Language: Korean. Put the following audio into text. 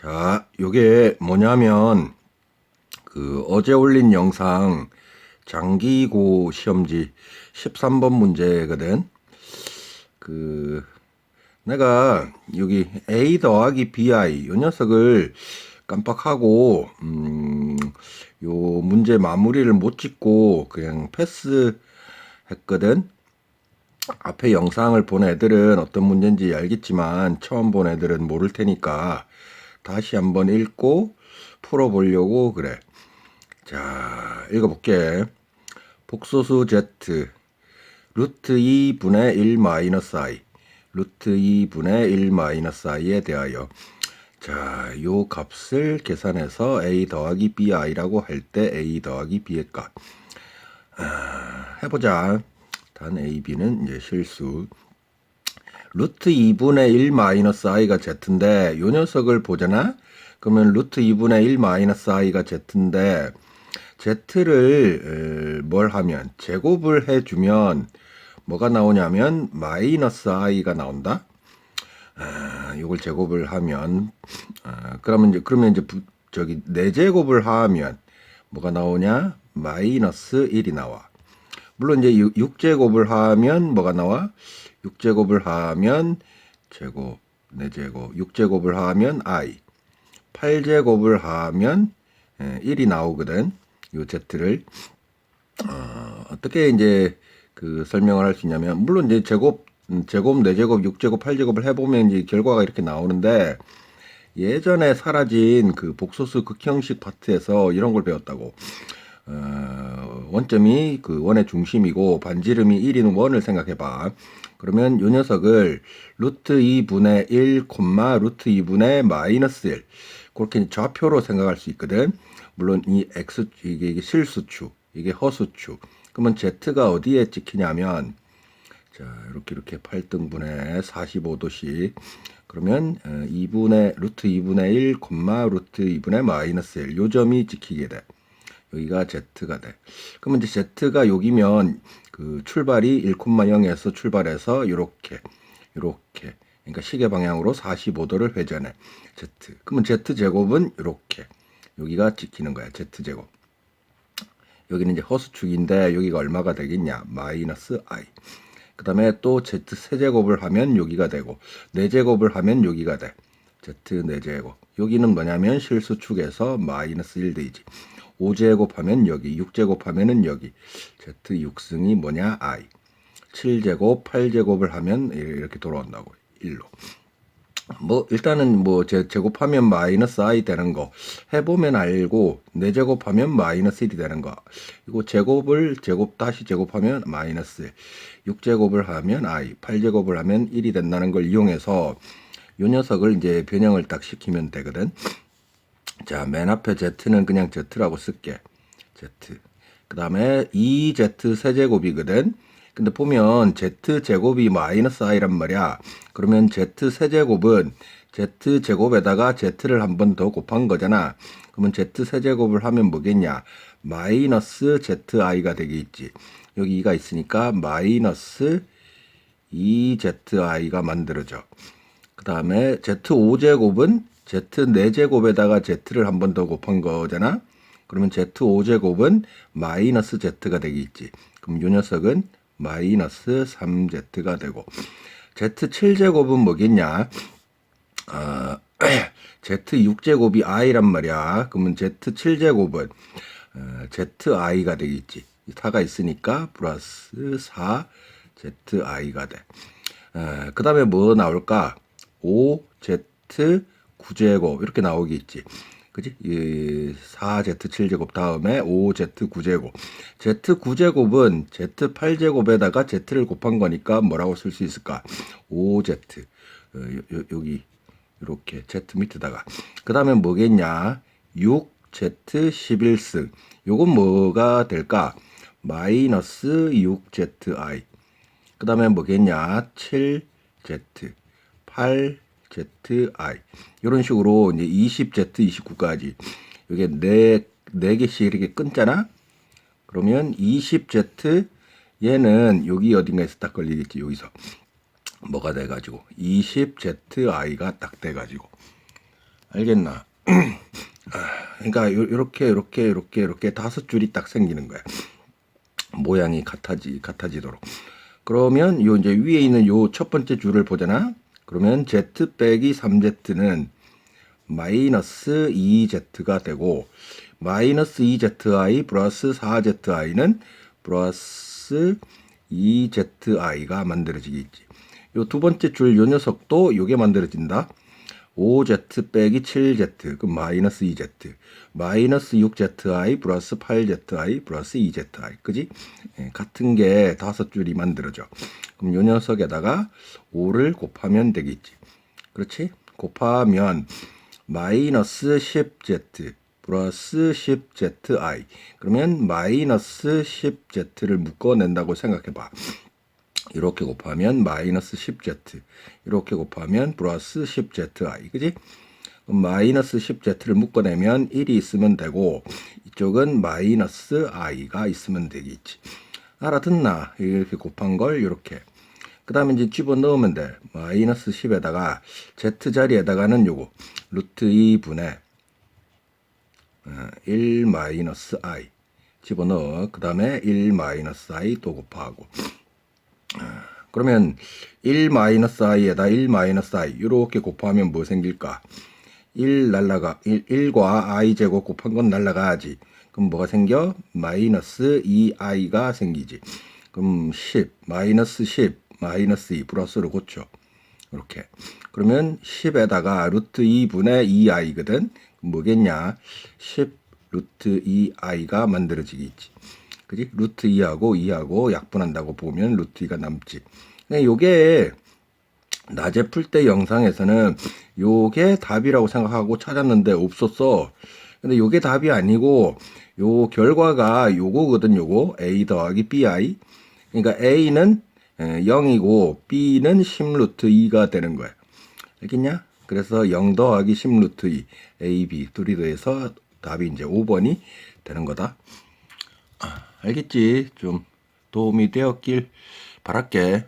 자, 요게 뭐냐면 그 어제 올린 영상 장기고 시험지 13번 문제거든. 그 내가 여기 a 더하기 bi 요 녀석을 깜빡하고 음, 요 문제 마무리를 못 짓고 그냥 패스 했거든. 앞에 영상을 본 애들은 어떤 문제인지 알겠지만 처음 본 애들은 모를 테니까 다시 한번 읽고 풀어보려고 그래. 자, 읽어볼게. 복소수 z 루트 2분의 1 마이너스 i 루트 2분의 1 마이너스 i에 대하여 자, 요 값을 계산해서 a 더하기 bi라고 할 때 a 더하기 b의 값 아, 해보자. 단 a, b는 이제 실수. 루트 2분의 1 마이너스 i가 z인데 요 녀석을 보잖아. 그러면 루트 2분의 1 마이너스 i가 z인데 z를 에, 뭘 하면 제곱을 해주면 뭐가 나오냐면 마이너스 i가 나온다. 아, 이걸 제곱을 하면 아, 그러면 이제 그러면 이제 부, 저기 네 제곱을 하면 뭐가 나오냐 마이너스 1이 나와. 물론 이제 6, 제곱을 하면 뭐가 나와? 6제곱을 하면 제곱, 4제곱, 6제곱을 하면 i, 8제곱을 하면 1이 나오거든. 요 z를 어, 어떻게 이제 그 설명을 할 수 있냐면 물론 이제 제곱, 음, 제곱, 4제곱, 6제곱, 8제곱을 해보면 이제 결과가 이렇게 나오는데 예전에 사라진 그 복소수 극형식 파트에서 이런 걸 배웠다고. 어, 원점이 그 원의 중심이고 반지름이 1인 원을 생각해 봐. 그러면 요 녀석을 루트 2분의 1, 콤마 루트 2분의 마이너스 1 그렇게 좌표로 생각할 수 있거든. 물론 이 x 이게, 이게 실수축, 이게 허수축. 그러면 z가 어디에 찍히냐면 자 이렇게 이렇게 8등분의 45도씩 그러면 2분의 루트 2분의 1, 콤마 루트 2분의 마이너스 1 요점이 찍히게 돼. 여기가 z가 돼. 그러면 이제 z가 여기면 그 출발이 1,0에서 출발해서 이렇게 이렇게 그러니까 시계 방향으로 45도를 회전해. z. 그러면 z 제곱은 이렇게 여기가 찍히는 거야. z 제곱. 여기는 이제 허수축인데 여기가 얼마가 되겠냐? 마이너스 i. 그 다음에 또 z 세제곱을 하면 여기가 되고 4제곱을 하면 여기가 돼. z 4제곱. 여기는 뭐냐면 실수축에서 마이너스 1 되지. 5제곱 하면 여기, 6제곱 하면은 여기. z 6승이 뭐냐? i. 7제곱, 8제곱을 하면 이렇게 돌아온다고. 1로. 뭐 일단은 뭐 제, 제곱하면 마이너스 i 되는 거 해보면 알고 4제곱하면 마이너스 1이 되는 거 이거 제곱을 제곱 다시 제곱하면 마이너스 6제곱을 하면 i 8제곱을 하면 1이 된다는 걸 이용해서 요 녀석을 이제 변형을 딱 시키면 되거든 자 맨 앞에 z는 그냥 z라고 쓸게 z 그 다음에 2z 세제곱이거든 근데 보면 z 제곱이 마이너스 i란 말이야. 그러면 z 세제곱은 z 제곱에다가 z를 한 번 더 곱한 거잖아. 그러면 z 세제곱을 하면 뭐겠냐? 마이너스 zi가 되겠지. 여기 2가 있으니까 마이너스 2zi가 만들어져. 그 다음에 z5제곱은 z 4제곱에다가 z를 한 번 더 곱한 거잖아. 그러면 z5제곱은 마이너스 z가 되겠지. 그럼 요 녀석은 마이너스 3z가 되고 z7제곱은 뭐겠냐 어, z6제곱이 i란 말이야 그러면 z7제곱은 어, zi가 되겠지 4가 있으니까 플러스 4zi가 돼. 어, 그 다음에 뭐 나올까? 5z 9제곱 이렇게 나오겠지. 그지? 이 4z 7제곱 다음에 5z 9제곱. z 9제곱은 z 8제곱에다가 z를 곱한 거니까 뭐라고 쓸 수 있을까? 5z. 어, 요, 요, 여기 이렇게 z 밑에다가. 그 다음에 뭐겠냐? 6z 11승. 요건 뭐가 될까? 마이너스 6zi. 그 다음에 뭐겠냐? 7z, 8 ZI 이런 식으로 이제 20Z, 29까지 이게 네, 네 개씩 이렇게 끊잖아. 그러면 20Z 얘는 여기 어딘가에서 딱 걸리겠지 여기서 뭐가 돼가지고 20ZI가 딱 돼가지고 알겠나? 아, 그러니까 요- 요렇게 요렇게 요렇게 요렇게 다섯 줄이 딱 생기는 거야. 모양이 같아지 같아지도록. 그러면 요 이제 위에 있는 요 첫 번째 줄을 보잖아. 그러면 z 빼기 3z는 마이너스 2z가 되고 마이너스 2zi 플러스 4zi는 플러스 2zi가 만들어지겠지. 요 두 번째 줄 요 녀석도 요게 만들어진다. 5z 빼기 7z 그 마이너스 2z 마이너스 6zi 플러스 8zi 플러스 2zi 그지? 예, 같은 게 다섯 줄이 만들어져. 그럼 요 녀석에다가 5를 곱하면 되겠지. 그렇지? 곱하면 마이너스 10z 플러스 10zi 그러면 마이너스 10z를 묶어낸다고 생각해봐. 이렇게 곱하면 마이너스 10z 이렇게 곱하면 플러스 10zi 그지? 마이너스 10z를 묶어내면 1이 있으면 되고 이쪽은 마이너스 i가 있으면 되겠지. 알아듣나? 이렇게 곱한 걸 이렇게. 그 다음에 이제 집어넣으면 돼. 마이너스 10에다가 z 자리에다가는 요거 루트 2분의 1 마이너스 i 집어넣어. 그 다음에 1 마이너스 i 또 곱하고 그러면 1 마이너스 i에다 1 마이너스 i 이렇게 곱하면 뭐 생길까? 1 날라가 1, 1과 i 제곱 곱한 건 날라가야지. 그럼 뭐가 생겨? 마이너스 2i가 생기지. 그럼 10 마이너스 10 마이너스 2 플러스로 고쳐. 이렇게. 그러면 10에다가 루트 2분의 2i거든. 뭐겠냐? 10 루트 2i가 만들어지겠지. 그지? 루트 2하고 2하고 약분한다고 보면 루트 2가 남지. 요게 낮에 풀 때 영상에서는 요게 답이라고 생각하고 찾았는데 없었어. 근데 요게 답이 아니고 요 결과가 요거거든 요거 a 더하기 bi. 그러니까 a는 0이고 b는 10 루트 2가 되는 거야. 알겠냐? 그래서 0 더하기 10 루트 2 a, b 둘이 더해서 답이 이제 5번이 되는 거다. 알겠지? 좀 도움이 되었길 바랄게.